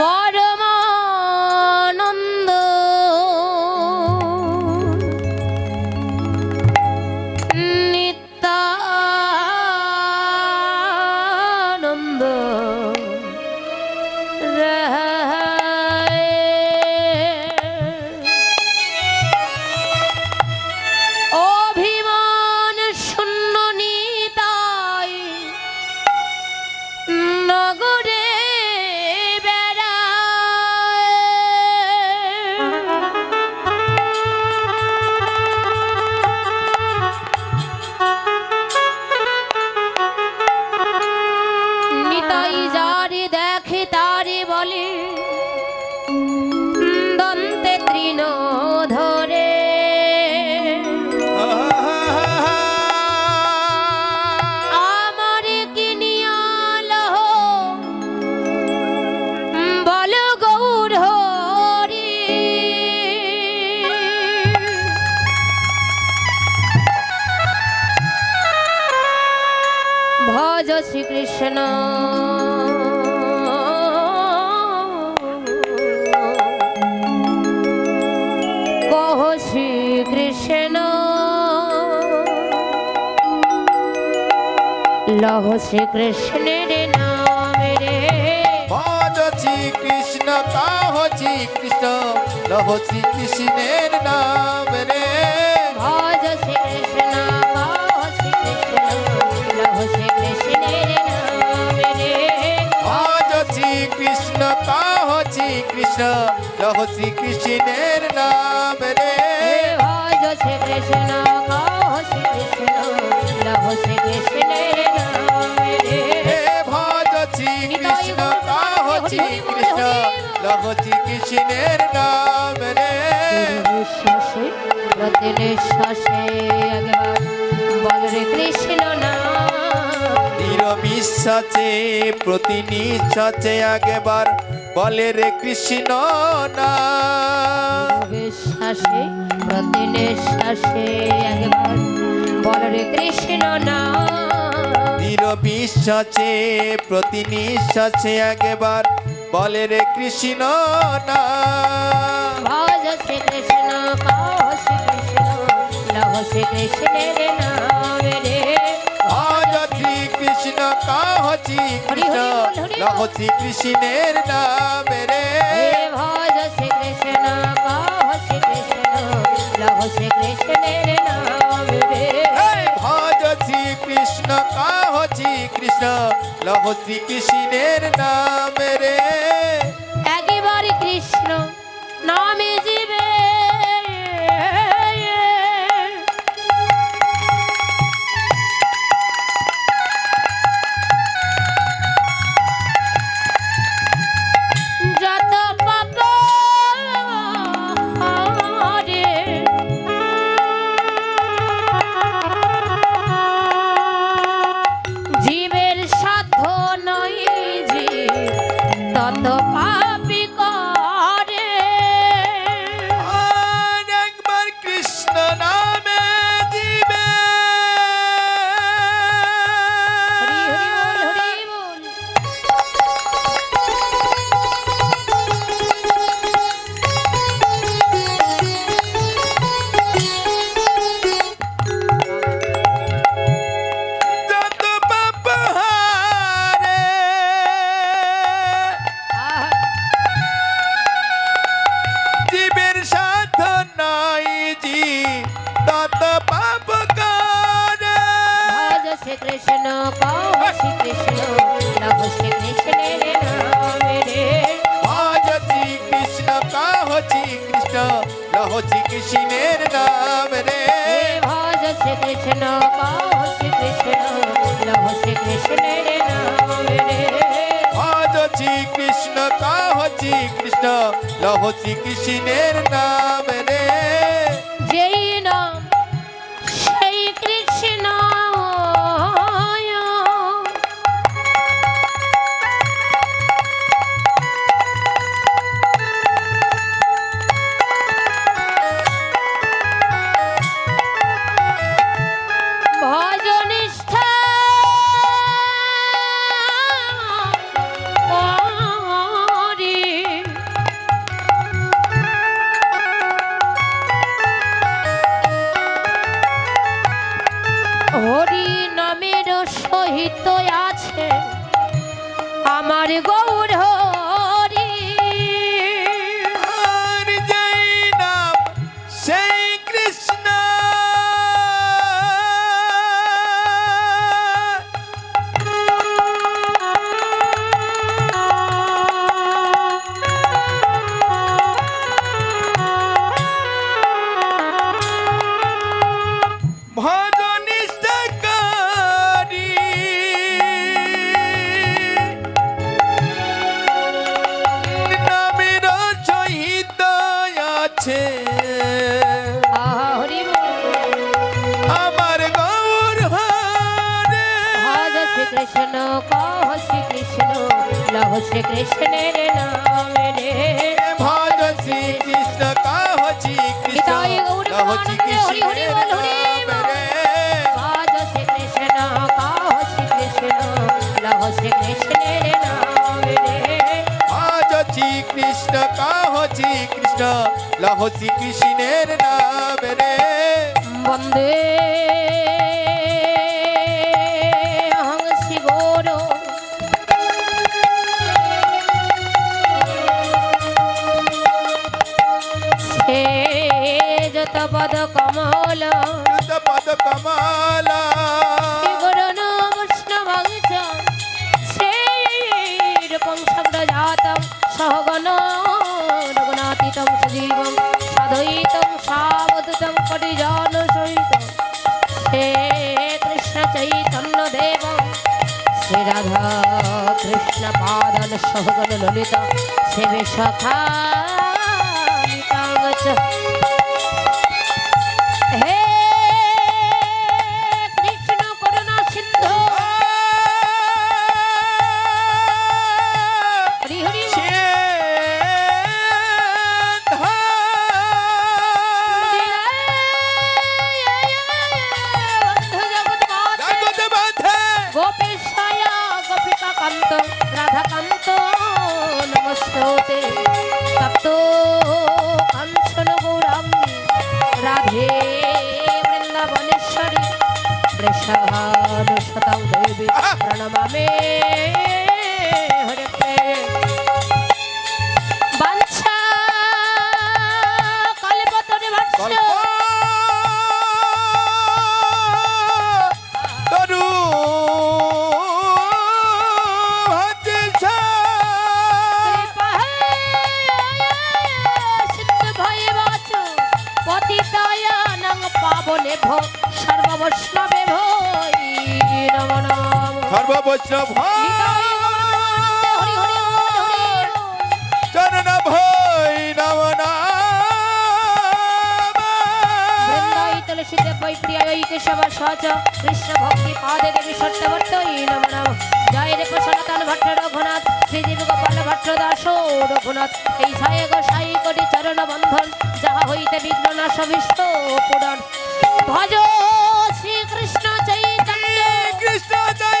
পরমানন্দ লহ শ্রীকৃষ্ণের নাম রে। ভজ কৃষ্ণ কাহ কৃষ্ণ লহ শ্রী কৃষ্ণের নাম রে। কৃষ্ণের নাম। রে নিঃশ্বাসে প্রতি নিঃশ্বাসে একবার বল রে কৃষ্ণ নিরবিশ্বাসে প্রতি নিঃশ্বাসে আগেবার বলে রে কৃষ্ণ না। বিশ্বাসে প্রতি নিঃশ্বাসে একবার বল রে কৃষ্ণ নাম নিরবিশ্বাসে প্রতি নিঃশ্বাসে আগেবার বলে রে কৃষ্ণ না। ভজ শ্রী কৃষ্ণ কহ শ্রী কৃষ্ণ লহ শ্রী কৃষ্ণের নাম রে। আজ শ্রী কৃষ্ণ কাহ শ্রী কৃষ্ণ লহ শ্রী কৃষ্ণের নাম রে। ভজ শ্রী কৃষ্ণ কহ শ্রী কৃষ্ণ লহ শ্রী কৃষ্ণের নাম রে। ভজ শ্রী কৃষ্ণ কাহ শ্রী কৃষ্ণ লহ শ্রী কৃষ্ণের নাম রে। একবার কৃষ্ণ। শ্রী কৃষ্ণের নাম রে। ভজ শ্রী কৃষ্ণ কহ শ্রী কৃষ্ণ লভ শ্রী কৃষ্ণের নাম রে। আজ শ্রী কৃষ্ণ কাহ শ্রী কৃষ্ণ লহ শ্রী কৃষ্ণের নাম আমার গৌর লহ শ্রীকৃষ্ণের নাম রে ভজ শ্রী কৃষ্ণ কাহ শ্রী কৃষ্ণ নিতাই গৌর লহ শ্রী হরি হরি কৃষ্ণের বল, হরি নাম বল। রে ভজ শ্রীকৃষ্ণ কাহ শ্রীকৃষ্ণ লহ শ্রীকৃষ্ণের নাম রে আজ শ্রী কৃষ্ণ কাহ শ্রী কৃষ্ণ লহ শ্রী কৃষ্ণের নাম রে যুত পদ কমালা। গুরুন বৈষ্ণবংশ শ্রীরূপং শব্দজাতং সহগণ রঘুনাথিতং সজীবং সাধয়িতং সাবধূতং পরিজন সহিত। হে কৃষ্ণ চৈতন্য দেব। শ্রী রাধা কৃষ্ণ পাদন সহগণ ললিত। সেবে সখা বৃষভানুশতং দেবী প্রণমামে হরে হরি চরণ ভৈ নম বৃন্দাই তুলসী দেবৈ প্রিয়াই কেশব সচ কৃষ্ণ ভক্তি পাদে দেবী সত্যবর্তই নম নম জয় রে সনাতন ভট্ট রঘুনাথ শ্রীদেবী গোপাল ভট্ট দাস রঘুনাথ এই সায় গো সাই করি চরণ বন্ধন যাহা হইতে বিঘ্ন বিষ্ণ পুরাণ ভজ শ্রীকৃষ্ণ চৈতন্য কৃষ্ণ চৈতন্য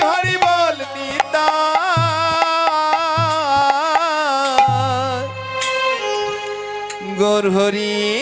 হরি হরি বল নিতা। গৌর হরি